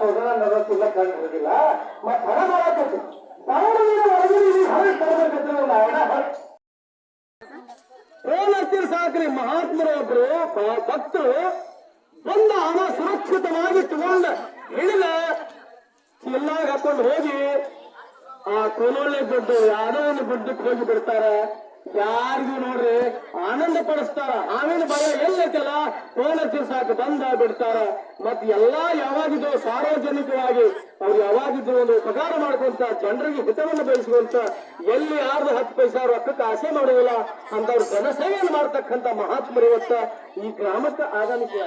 ಸೋದರ ನಡತ್ತಿಲ್ಲ ಕಂಡಿರೋದಿಲ್ಲ ಮತ್ತೆ ಹಣ ಬರಕತ್ತಿ ಹೊರಗೆ ಹೊರಗೆ ಏನಾಗ್ತೀರಿ ಮಹಾತ್ಮರೊಬ್ರು ಭಕ್ತರು ಬಂದ ಹಣ ಸುರಕ್ಷಿತವಾಗಿ ತಗೊಂಡ ಹಿಡಿದ ಎಲ್ಲಾಗ ಹಾಕೊಂಡು ಹೋಗಿ ಆ ಕೊಲೋಳಿ ದುಡ್ಡು ಯಾರೋ ಒಂದು ಬಿಡ್ದಕ್ಕೆ ಹೋಗಿ ಬಿಡ್ತಾರ. ಯಾರಿಗೂ ನೋಡ್ರಿ, ಆನಂದ ಪಡಿಸ್ತಾರ. ಆಮೇಲೆ ಭಯ ಎಲ್ಲೈತಲ್ಲ ಕೋಣ ಸಾಕು ಬಂದ ಬಿಡ್ತಾರ. ಮತ್ ಎಲ್ಲಾ ಯಾವಾಗಿದ್ರು ಸಾರ್ವಜನಿಕವಾಗಿ ಅವ್ರು ಯಾವಾಗಿದ್ರು ಒಂದು ಉಪಕಾರ ಮಾಡ್ಕೊಂತ, ಜನರಿಗೆ ಹಿತವನ್ನು ಬಯಸುವಂತ, ಎಲ್ಲಿ ಯಾರ್ದು ಹತ್ತು ಪೈಸಾ ರೊಕ್ಕಕ್ಕೆ ಆಸೆ ಅಂತ ಅಂತವ್ರು ಜನಸೇವೆಯನ್ನು ಮಾಡ್ತಕ್ಕಂತ ಮಹಾತ್ಮರು ಇವತ್ತ ಈ ಗ್ರಾಮಕ್ಕೆ ಆಗಮಿಸಿದ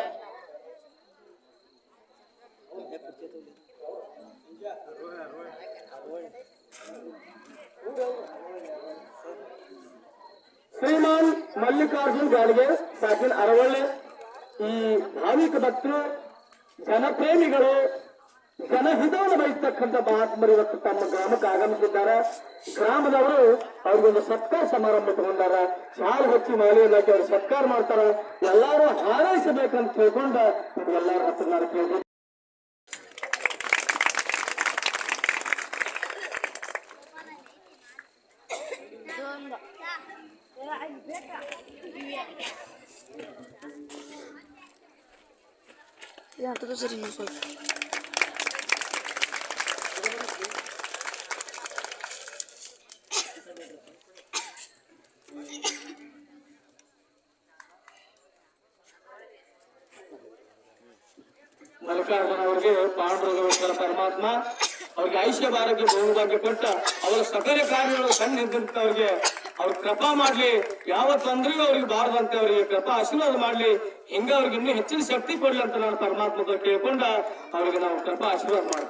ಶ್ರೀಮಾನ್ ಮಲ್ಲಿಕಾರ್ಜುನ್ ಗಾಡ್ಗೆ ಸಾಕಿನ ಅರವಳ್ಳಿ. ಈ ಭಾವಿಕ ಭಕ್ತರು, ಜನಪ್ರೇಮಿಗಳು, ಜನಹಿತವನ್ನು ಬಯಸ್ತಕ್ಕಂಥ ಮಹಾತ್ಮರು ಇವತ್ತು ತಮ್ಮ ಗ್ರಾಮಕ್ಕೆ ಆಗಮಿಸಿದ್ದಾರೆ. ಗ್ರಾಮದವರು ಅವ್ರಿಗೊಂದು ಸತ್ಕಾರ ಸಮಾರಂಭ ತಗೊಂಡಾರ. ಶಾಲು ಹಚ್ಚಿ ಮಾಲೆಯನ್ನು ಹಾಕಿ ಅವ್ರು ಸತ್ಕಾರ ಮಾಡ್ತಾರ. ಎಲ್ಲಾರು ಹಾರೈಸಬೇಕಂತ ತಿಳ್ಕೊಂಡ ಎಲ್ಲರೂ ಹತ್ತಿರ ನಾನು ಕೇಳ್ಬೋದು Ja, to is er niet zo. Mallikarjuna ಅವರಿಗೆ ಪಾಂಡುರಂಗೇಶ್ವರ ಪರಮಾತ್ಮ ಅವ್ರಿಗೆ ಐಶ್ಯ ಭಾರಕ್ಕೆ ಬಹುಭಾಗ್ಯ ಕೊಟ್ಟ ಅವರ ಸಕಲ ಕಾರ್ಯಗಳು ಕಣ್ಣು ನಿಂತಿರ್ತವ್ರಿಗೆ ಅವ್ರ ಕೃಪಾ ಮಾಡ್ಲಿ. ಯಾವ ತೊಂದರೆಯೂ ಅವ್ರಿಗೆ ಬಾರದಂತೆ ಅವರಿಗೆ ಕೃಪಾ ಆಶೀರ್ವಾದ ಮಾಡ್ಲಿ. ಹಿಂಗ ಅವ್ರಿಗೆ ಇನ್ನೂ ಹೆಚ್ಚಿನ ಶಕ್ತಿ ಕೊಡ್ಲಿ ಅಂತ ನಾನು ಪರಮಾತ್ಮ ಕೇಳ್ಕೊಂಡ ಅವ್ರಿಗೆ ನಾವು ಕೃಪಾ ಆಶೀರ್ವಾದ ಮಾಡಿ